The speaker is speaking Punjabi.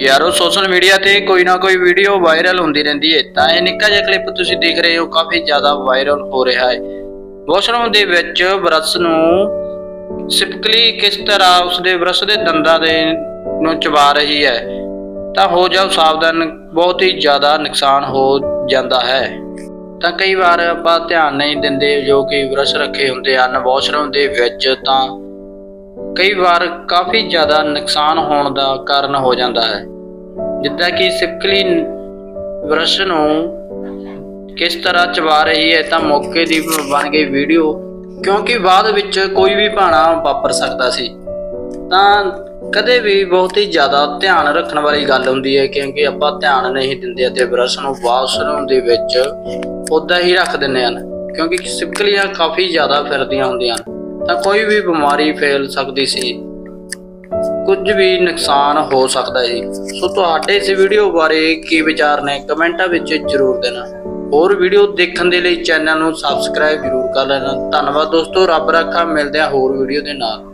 ਯਾਰੋ ਸੋਸ਼ਲ ਮੀਡੀਆ ਤੇ ਕੋਈ ਨਾ ਕੋਈ ਵੀਡੀਓ ਵਾਇਰਲ ਹੁੰਦੀ ਰਹਿੰਦੀ ਹੈ ਤਾਂ ਇਹ ਨਿੱਕਾ ਜਿਹਾ ਕਲਿੱਪ ਤੁਸੀਂ ਦੇਖ ਰਹੇ ਹੋ, ਕਾਫੀ ਜ਼ਿਆਦਾ ਵਾਇਰਲ ਹੋ ਰਿਹਾ ਹੈ ਵਾਸ਼ਰੂਮ ਦੇ ਵਿੱਚ ਬਰਸ਼ ਨੂੰ ਸਿਪਕਲੀ ਕਿਸ ਤਰ੍ਹਾਂ ਉਸਦੇ ਬਰਸ਼ ਦੇ ਦੰਦਾਂ ਦੇ ਨੂੰ ਚਬਾ ਰਹੀ ਹੈ ਤਾਂ ਹੋ ਜਾਓ ਸਾਵਧਾਨ, ਬਹੁਤ ਹੀ ਜ਼ਿਆਦਾ ਨੁਕਸਾਨ ਹੋ ਜਾਂਦਾ ਹੈ। ਤਾਂ ਕਈ ਵਾਰ ਆਪਾਂ ਧਿਆਨ ਨਹੀਂ ਦਿੰਦੇ ਜੋ ਕਿ ਬਰਸ਼ ਰੱਖੇ ਹੁੰਦੇ ਹਨ। ਵਾਸ਼ਰੂਮ ਦੇ ਵਿੱਚ ਤਾਂ ਕਈ ਵਾਰ ਕਾਫੀ ਜ਼ਿਆਦਾ ਨੁਕਸਾਨ ਹੋਣ ਦਾ ਕਾਰਨ ਹੋ ਜਾਂਦਾ ਹੈ। ਜਿੱਦਾਂ ਕਿ ਸਿਪਕਲੀ ਬ੍ਰਸ਼ ਨੂੰ ਕਿਸ ਤਰ੍ਹਾਂ ਚਬਾ ਰਹੀ ਹੈ ਤਾਂ ਮੌਕੇ ਦੀ ਬਣ ਗਈ ਵੀਡੀਓ, ਕਿਉਂਕਿ ਬਾਅਦ ਵਿੱਚ ਕੋਈ ਵੀ ਭਾਣਾ ਵਾਪਰ ਸਕਦਾ ਸੀ। ਤਾਂ ਕਦੇ ਵੀ ਬਹੁਤ ਹੀ ਜ਼ਿਆਦਾ ਧਿਆਨ ਰੱਖਣ ਵਾਲੀ ਗੱਲ ਹੁੰਦੀ ਹੈ, ਕਿਉਂਕਿ ਆਪਾਂ ਧਿਆਨ ਨਹੀਂ ਦਿੰਦੇ ਅਤੇ ਬ੍ਰਸ਼ ਨੂੰ ਵਾਸ਼ਰੂਮ ਦੇ ਵਿੱਚ ਉਦਾਂ ਹੀ ਰੱਖ ਦਿੰਦੇ ਹਨ, ਕਿਉਂਕਿ ਸਿਪਕਲੀਆਂ ਕਾਫੀ ਜ਼ਿਆਦਾ ਫਿਰਦੀਆਂ ਹੁੰਦੀਆਂ ਹਨ। ਤਾਂ ਕੋਈ ਵੀ ਬਿਮਾਰੀ ਫੈਲ ਸਕਦੀ ਸੀ। ਕੁਝ ਵੀ ਨੁਕਸਾਨ ਹੋ ਸਕਦਾ ਸੀ। ਸੋ ਤੁਹਾਡੇ ਇਸ ਵੀਡੀਓ ਬਾਰੇ ਕੀ ਵਿਚਾਰ ਨੇ, ਕਮੈਂਟਾਂ ਵਿੱਚ ਜ਼ਰੂਰ ਦੇਣਾ। ਹੋਰ ਵੀਡੀਓ ਦੇਖਣ ਦੇ ਲਈ ਚੈਨਲ ਨੂੰ ਸਬਸਕ੍ਰਾਈਬ ਜ਼ਰੂਰ ਕਰ ਲੈਣਾ। ਧੰਨਵਾਦ ਦੋਸਤੋ, ਰੱਬ ਰੱਖਾ, ਮਿਲਦੇ ਹਾਂ ਹੋਰ ਵੀਡੀਓ ਦੇ ਨਾਲ।